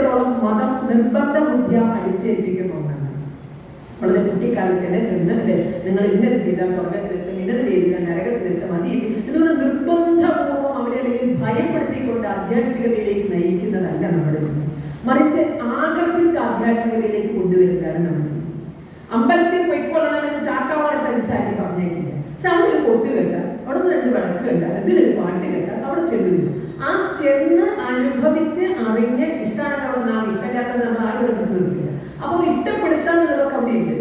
ോളം മതം നിർബന്ധ ബുദ്ധിയ അടിച്ചേൽപ്പിക്കുന്ന ഒന്നാണ്. വളരെ കുട്ടിക്കാലത്ത് തന്നെ ചെന്ന് നിങ്ങൾ ഇന്നത് ചെയ്താൽ സ്വർഗത്തിലെത്തും ഇന്നത് ചെയ്താൽ നരകത്തിലെത്തും മതി ഇതുകൊണ്ട് നിർബന്ധപൂർവം അവരെ അല്ലെങ്കിൽ ഭയപ്പെടുത്തിക്കൊണ്ട് ആധ്യാത്മികതയിലേക്ക് നയിക്കുന്നതല്ല നമ്മുടെ മറിച്ച് ആകർഷിച്ച് ആധ്യാത്മികതയിലേക്ക് പറഞ്ഞേക്കില്ല പക്ഷെ അവിടെ ഒരു കൊട്ട് കേട്ടാൽ അവിടെ നിന്ന് രണ്ട് വിളക്ക് കേട്ടാൽ എന്തിനൊരു പാട്ട് കേട്ടാൽ അവിടെ ചെല്ലുന്നു. ആ ചെന്ന് അനുഭവിച്ച് അറിഞ്ഞ് ഇഷ്ടമാണെന്ന് അവിടെ നാം ഇഷ്ടമില്ലാത്തത് നമ്മൾ ആരോടും ശ്രദ്ധിക്കില്ല അപ്പോൾ ഇഷ്ടപ്പെടുത്താന്നുള്ളതൊക്കെ അവിടെ ഉണ്ട്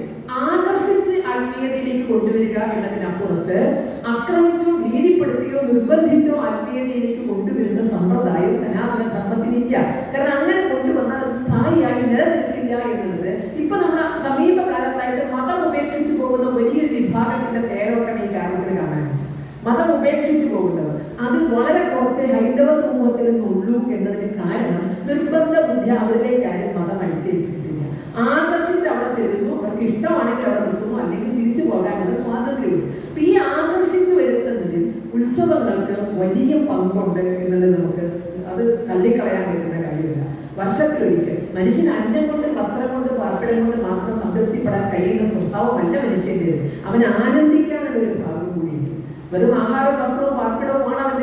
ആകർഷിച്ച് ആത്മീയതയിലേക്ക് കൊണ്ടുവരിക എന്നതിനപ്പുറത്ത് ആക്രമിച്ചോ ഭീതിപ്പെടുത്തിയോ നിർബന്ധിച്ചോ ആത്മീയതയിലേക്ക് കൊണ്ടുവരുന്ന സമ്പ്രദായം സനാതന ധർമ്മത്തിനില്ല കാരണം അങ്ങനെ കൊണ്ടുവന്നാൽ അത് സ്ഥായിയായി നിലനിൽക്കില്ല എന്നുള്ളത് ഇപ്പൊ നമ്മുടെ സമീപകാലത്തായിട്ട് മതം ഉപേക്ഷിച്ചു പോകുന്ന വലിയൊരു വിഭാഗത്തിന്റെ തേരോട്ടം ഈ കാരണത്തിൽ കാണാനുണ്ട് മതം ഉപേക്ഷിച്ചു പോകുന്നവർ അതിൽ വളരെ കുറച്ച് ഹൈന്ദവ സമൂഹത്തിൽ നിന്നുള്ളൂ എന്നതിന് കാരണം നിർബന്ധ ബുദ്ധി അവരിലേക്ക് മതം അടിച്ചേൽപ്പിച്ചിട്ടില്ല. ആകർഷിച്ച് അവിടെ ചെല്ലുന്നു അവർക്ക് ഇഷ്ടമാണെങ്കിൽ അവിടെ നിൽക്കുന്നു അല്ലെങ്കിൽ തിരിച്ചു പോകാനുള്ള സ്വാതന്ത്ര്യമുണ്ട്. അപ്പൊ ഈ ആകർഷിച്ചു വരുത്തുന്നതിൽ ഉത്സവങ്ങൾക്ക് വലിയ പങ്കുണ്ട് എന്നുള്ളത് നമുക്ക് അത് തള്ളിക്കളയാൻ പറ്റുന്ന കാര്യമില്ല. വർഷത്തിലൊരിക്കൽ മനുഷ്യൻ അന്നം കൊണ്ട് വസ്ത്രം കൊണ്ട് പാർപ്പിടം കൊണ്ട് മാത്രം സംതൃപ്തിപ്പെടാൻ കഴിയുന്ന സ്വഭാവമല്ല മനുഷ്യന്റെ അവൻ ആനന്ദിക്കാനുള്ള ഒരു ഭാഗം കൂടിയുണ്ട്. വെറും ആഹാരവും വസ്ത്രവും പാർപ്പിടവുമാണ് ബേസിക്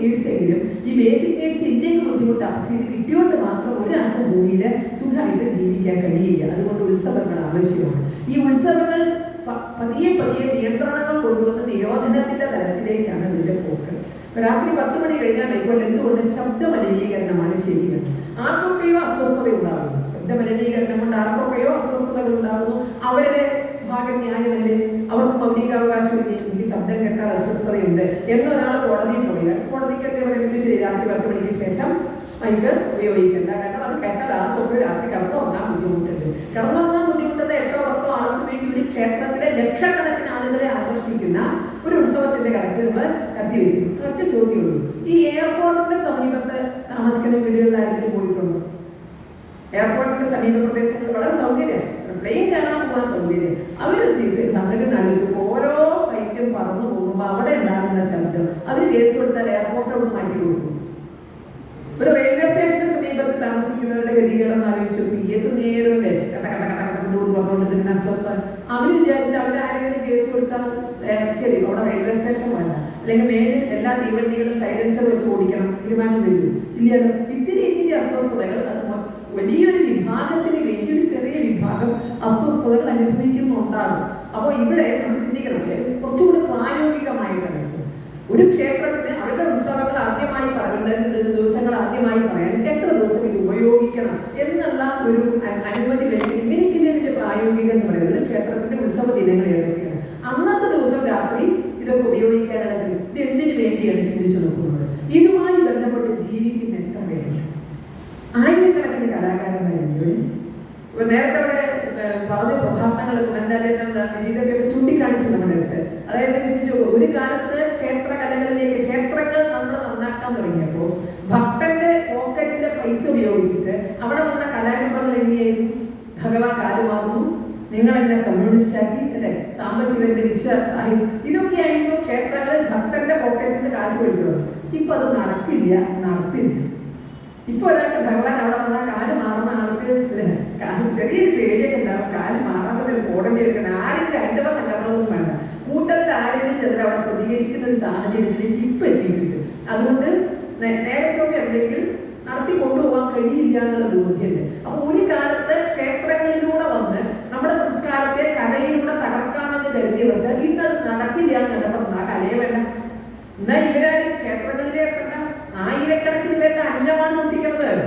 നീഡ്സ് എങ്കിലും ഈ ബേസിക് നീഡ്സ് ഇല്ലെങ്കിൽ ബുദ്ധിമുട്ടാണ് പക്ഷെ ഇത് കിട്ടിയോണ്ട് മാത്രം ഒരാൾക്ക് ഭൂമിയിൽ സുഖമായിട്ട് ജീവിക്കാൻ കഴിയില്ല. അതുകൊണ്ട് ഉത്സവങ്ങൾ ആവശ്യമാണ്. ഈ ഉത്സവങ്ങൾ പതിയെ പതിയെ നിയന്ത്രണങ്ങൾ കൊണ്ടുവന്ന് നിരോധനത്തിന്റെ തലത്തിലേക്കാണ് ഇതിന്റെ പോക്ക്. രാത്രി പത്ത് മണി കഴിഞ്ഞാൽ ഇപ്പോൾ എന്തുകൊണ്ട് ശബ്ദ മലിനീകരണമാണ് ശരിയാണ് ആർക്കൊക്കെയോ അസ്വസ്ഥത ഉണ്ടാകുന്നു. ശബ്ദ മലിനീകരണം കൊണ്ട് ആർക്കൊക്കെയോ അസ്വസ്ഥതകൾ ഉണ്ടാകുന്നു. അവരുടെ ഭാഗം ന്യായമല്ലേ അവർക്ക് മൗലികാവകാശമില്ലേ എനിക്ക് ശബ്ദം കേട്ടാൽ അസ്വസ്ഥതയുണ്ട്. എന്നൊരാൾ കോടതിയിൽ പോയാൽ വേണ്ടി ശരി രാത്രി പത്ത് മണിക്ക് ശേഷം മൈക്ക് ഉപയോഗിക്കേണ്ട. കാരണം അത് കേട്ടാൽ തൊട്ട് രാത്രി കിടന്നുറങ്ങാൻ ബുദ്ധിമുട്ടുണ്ട്. കിടന്നുറങ്ങാൻ ബുദ്ധിമുട്ടുന്ന എട്ടോ പത്തോ ആൾക്ക് വേണ്ടി ഒരു ക്ഷേത്രത്തിലെ ലക്ഷക്കണക്കിന് ആളുകളെ ആകർഷിക്കുന്ന ഒരു ഉത്സവത്തിന്റെ കണക്ക് നമ്മൾ കത്തിവെക്കും ഒറ്റ ചോദ്യമുള്ളൂ. ഈ എയർപോർട്ടിന്റെ സമീപത്ത് താമസിക്കുന്ന വീടുകളിൽ ആരെങ്കിലും പോയിട്ടുണ്ടോ? എയർപോർട്ടിന്റെ സമീപ പ്രദേശങ്ങളിൽ വളരെ സൗകര്യം പ്ലെയിൻ കയറാൻ പോകാൻ സൗകര്യം അവർ സംഗതി ആലോചിച്ചപ്പോൾ ഓരോ പറന്നു പോകുമ്പോൾ അവിടെ ഉണ്ടാകുന്ന ശബ്ദം. അവർ കേസ് കൊടുത്താൽ എയർപോർട്ട് അവിടെ മാറ്റി കൊടുക്കും. ഒരു റെയിൽവേ സ്റ്റേഷന്റെ സമീപത്ത് താമസിക്കുന്നവരുടെ ഗതികളെന്ന് ആലോചിച്ചു ഏത് നേരമല്ലേ കട്ട കട്ട കട്ട അസ്വസ്ഥ. അവർ വിചാരിച്ച അവിടെ ആരെങ്കിലും കേസ് കൊടുത്താൽ ശരി അവിടെ റെയിൽവേ സ്റ്റേഷൻ വേണ്ട. അല്ലെങ്കിൽ മേലിൽ എല്ലാ തീവണ്ടികളും സൈലൻസർ വെച്ച് ഓടിക്കണം. തീരുമാനം വരും. ഇല്ലല്ലോ. ഇത്തിരി ഇത്തിരി അസ്വസ്ഥതകൾ വലിയൊരു വിഭാഗത്തിന് വിഭാഗം അസ്വസ്ഥതകൾ അനുഭവിക്കുന്നുണ്ടാകും അപ്പോൾ ഇവിടെ നമ്മൾ ചിന്തിക്കണം അല്ലേ കുറച്ചുകൂടി പ്രായോഗികമായിട്ടാണ് ഒരു ക്ഷേത്രത്തിന് അവരുടെ ഉത്സവങ്ങൾ ആദ്യമായി പറയുന്നത് ദിവസങ്ങൾ ആദ്യമായി പറയാൻ എത്ര ദിവസം ഇത് ഉപയോഗിക്കണം എന്നുള്ള ഒരു അനുമതി വേണ്ടി പ്രായോഗികം എന്ന് പറയുന്നത് ഒരു ക്ഷേത്രത്തിന്റെ ഉത്സവ ദിനങ്ങൾ ഏതൊക്കെയാണ് അന്നത്തെ ദിവസം രാത്രി ഇതൊക്കെ ഉപയോഗിക്കാനാണെങ്കിൽ ഇത് എന്തിനു വേണ്ടിയാണ് ചിന്തിച്ചു നോക്കുന്നത്? ഇതുമായി ബന്ധപ്പെട്ട് ജീവിക്കുന്ന എത്ര പേരുണ്ട് ആയിരക്കണക്കിന് കലാകാരന്മാരുണ്ട് ഇപ്പൊ നേരത്തെ അവിടെ ഏഹ്, പറഞ്ഞ പ്രഭാഷണങ്ങൾ ഇതൊക്കെ ചൂണ്ടിക്കാണിച്ചു നമ്മുടെ അടുത്ത്. അതായത് ചിന്തിച്ചു ഒരു കാലത്ത് ക്ഷേത്ര കലകളിലേക്ക് ക്ഷേത്രങ്ങൾ നമ്മൾ നന്നാക്കാൻ തുടങ്ങിയപ്പോൾ ഭക്തന്റെ പോക്കറ്റിലെ പൈസ ഉപയോഗിച്ചിട്ട് അവിടെ വന്ന കലാരൂപങ്ങൾ എങ്ങനെയായിരുന്നു? ഭഗവാൻ കാലുമാകുന്നു നിങ്ങൾ എന്നെ കമ്മ്യൂണിസ്റ്റ് ആക്കി അല്ലെ? സാമ്പശിവന്റെ വിശ്വാസായി ഇതൊക്കെയായിരുന്നു ക്ഷേത്രങ്ങളിൽ ഭക്തന്റെ പോക്കറ്റിൽ നിന്ന് കാശ് കൊടുക്കുന്നത് ഇപ്പൊ അത് നടക്കില്ല നടത്തില്ല. ഇപ്പൊ ഒരാൾക്ക് ഭഗവാൻ അവിടെ വന്നാൽ കാൽ മാറുന്ന ആൾക്ക് ല്ലേ, കാൽ ചെറിയൊരു പേടിയൊക്കെ ഉണ്ടാവും. കാൽ മാറാതെ ഓടേണ്ടി എടുക്കണം. ആരെങ്കിലും ഹൈന്ദവ സംഘടനകളൊന്നും വേണ്ട. കൂട്ടത്തിൽ ആരെങ്കിലും ചിലർ അവിടെ പ്രതികരിക്കുന്ന ഒരു സാഹചര്യത്തിലേക്ക് ഇപ്പൊ എത്തിയിട്ടുണ്ട്. അതുകൊണ്ട് നേരെ എന്തെങ്കിലും നടത്തി കൊണ്ടുപോകാൻ കഴിയില്ല എന്നുള്ള ബോധ്യമുണ്ട്. അപ്പൊ ഒരു കാലത്ത് ക്ഷേത്രങ്ങളിലൂടെ വന്ന് നമ്മുടെ സംസ്കാരത്തെ കലയിലൂടെ തകർക്കാമെന്ന് കരുതിയവർക്ക് ഇന്ന് അത് നടക്കില്ല എന്ന് പറഞ്ഞാൽ കലയെ വേണ്ട. എന്നാ ഇവരാരും ക്ഷേത്രങ്ങളിലെ പെട്ട ആയിരക്കണക്കിന് പേരുടെ അന്നമാണ് മുട്ടിക്കുന്നത് ഇത്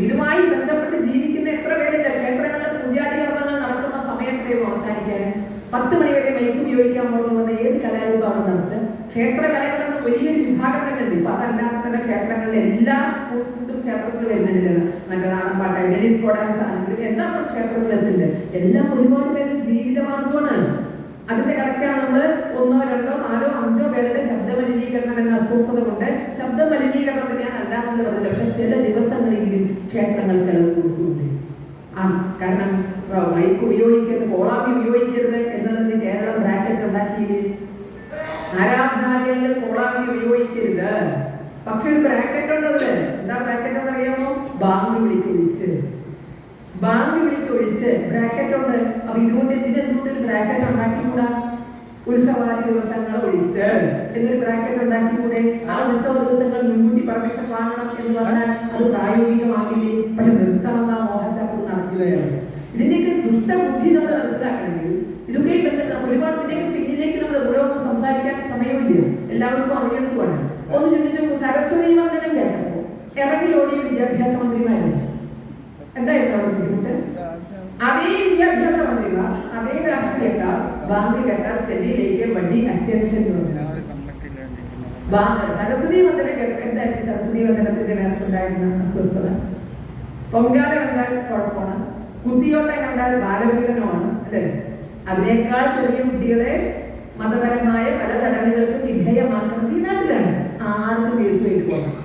ഇതുമായി ബന്ധപ്പെട്ട് ജീവിക്കുന്ന എത്ര പേരുണ്ട്? ക്ഷേത്രങ്ങളിൽ പൂജാതി കർമ്മങ്ങൾ നടക്കുന്ന സമയത്രയും അവസാനിക്കാൻ പത്ത് മണി വരെ മൈക്ക് ഉപയോഗിക്കാൻ പോകുന്ന ഏത് കലാരൂപമാണ് നടത്തുക ക്ഷേത്ര കലകളെന്ന് വലിയൊരു വിഭാഗം തന്നെ ഉണ്ട് ഇപ്പൊ അതല്ലാതെ തന്നെ ക്ഷേത്രങ്ങളിലെ എല്ലാ കൂട്ടും ക്ഷേത്രത്തിൽ വരുന്നുണ്ട്. മറ്റേ നാടൻപാട്ട് ഡെഡിസ് കോഡാൻസ് ആണെങ്കിലും എല്ലാം ക്ഷേത്രത്തിൽ എത്തുന്നുണ്ട് എല്ലാം ഒരുപാട് പേരുടെ ജീവിതമാർഗമാണ്. അതിന്റെ കണക്കാണ് നമ്മൾ ഒന്നോ രണ്ടോ നാലോ അഞ്ചോ പേരുടെ ശബ്ദ മലിനീകരണം എന്ന അസ്വസ്ഥത കൊണ്ട് ശബ്ദ മലിനീകരണം തന്നെയാണ് അല്ല പറഞ്ഞത് പക്ഷെ ചില ദിവസങ്ങളെങ്കിലും ക്ഷേത്രങ്ങൾ കിളവ് കൊടുക്കുന്നുണ്ട് ആ കാരണം മൈക്ക് ഉപയോഗിക്കരുത് കോളാമ്പി ഉപയോഗിക്കരുത് എന്നുള്ളതിന് കേരളം ബ്രാക്കറ്റ് ഉണ്ടാക്കിയില്ലേ? ആരാധനാലയങ്ങളിൽ കോളാമ്പി ഉപയോഗിക്കരുത്? പക്ഷെ ഒരു ബ്രാക്കറ്റ് ഉണ്ടല്ലേ എന്താ ബ്രാക്കറ്റ് എന്ന് അറിയാമോ? ബാങ്ക് വിളിക്കൊഴിച്ച്. ബാങ്ക് വിളിക്കൊഴിച്ച് ബ്രാക്കറ്റ് ഉണ്ട്. അപ്പൊ ഇതുകൊണ്ട് ഇതിനെന്തുകൊണ്ട് ഒരു ബ്രാക്കറ്റ് ഉണ്ടാക്കിക്കൂടാ? ഉത്സവാദി ദിവസങ്ങൾ ഒഴിച്ച്. എന്നൊരു ബ്രാക്കറ്റ് ഉണ്ടാക്കിക്കൂടെ? ആ ഉത്സവ ദിവസങ്ങൾ മുൻകൂട്ടി പെർമിഷൻ വാങ്ങണം എന്ന് പറഞ്ഞാൽ അത് പ്രായോഗികമാകില്ലേ? നടക്കുകയാണ് ഇതിന്റെയൊക്കെ ദുഷ്ടബുദ്ധി നമ്മൾ മനസ്സിലാക്കണമെങ്കിൽ ഇതൊക്കെ ഒരുപാട് ഇതിന്റെയൊക്കെ പിന്നിലേക്ക് നമ്മൾ ഓരോ സംസാരിക്കാൻ സമയമില്ല എല്ലാവർക്കും അറിയെടുക്കുവാണ്. ഒന്ന് ചിന്തിച്ചു സരസ്വതി വന്ദനം കേട്ടപ്പോ ഇറങ്ങി ഓടിയ വിദ്യാഭ്യാസ മന്ത്രിമാരാണ് എന്തായിരുന്നു അതേ വിദ്യാഭ്യാസ മന്ത്രിമാർ അതേ രാഷ്ട്രീയക്കാർ സ്ഥിതിയിലേക്ക് അറ്റൻഷൻ സരസ്വതി വന്ദനം വന്ദനത്തിന്റെ അസ്വസ്ഥത. പൊങ്കാല കണ്ടാൽ കുഴപ്പമാണ്? കുത്തിയോട്ടം കണ്ടാൽ ബാലപീഡനമാണ് അല്ലെ? അതിനേക്കാൾ ചെറിയ കുട്ടികളെ മതപരമായ പല ചടങ്ങുകൾക്കും വിധേയമാക്കുന്നത് ഈ നാട്ടിലാണ്. ആർക്കും കേസ് പോകണം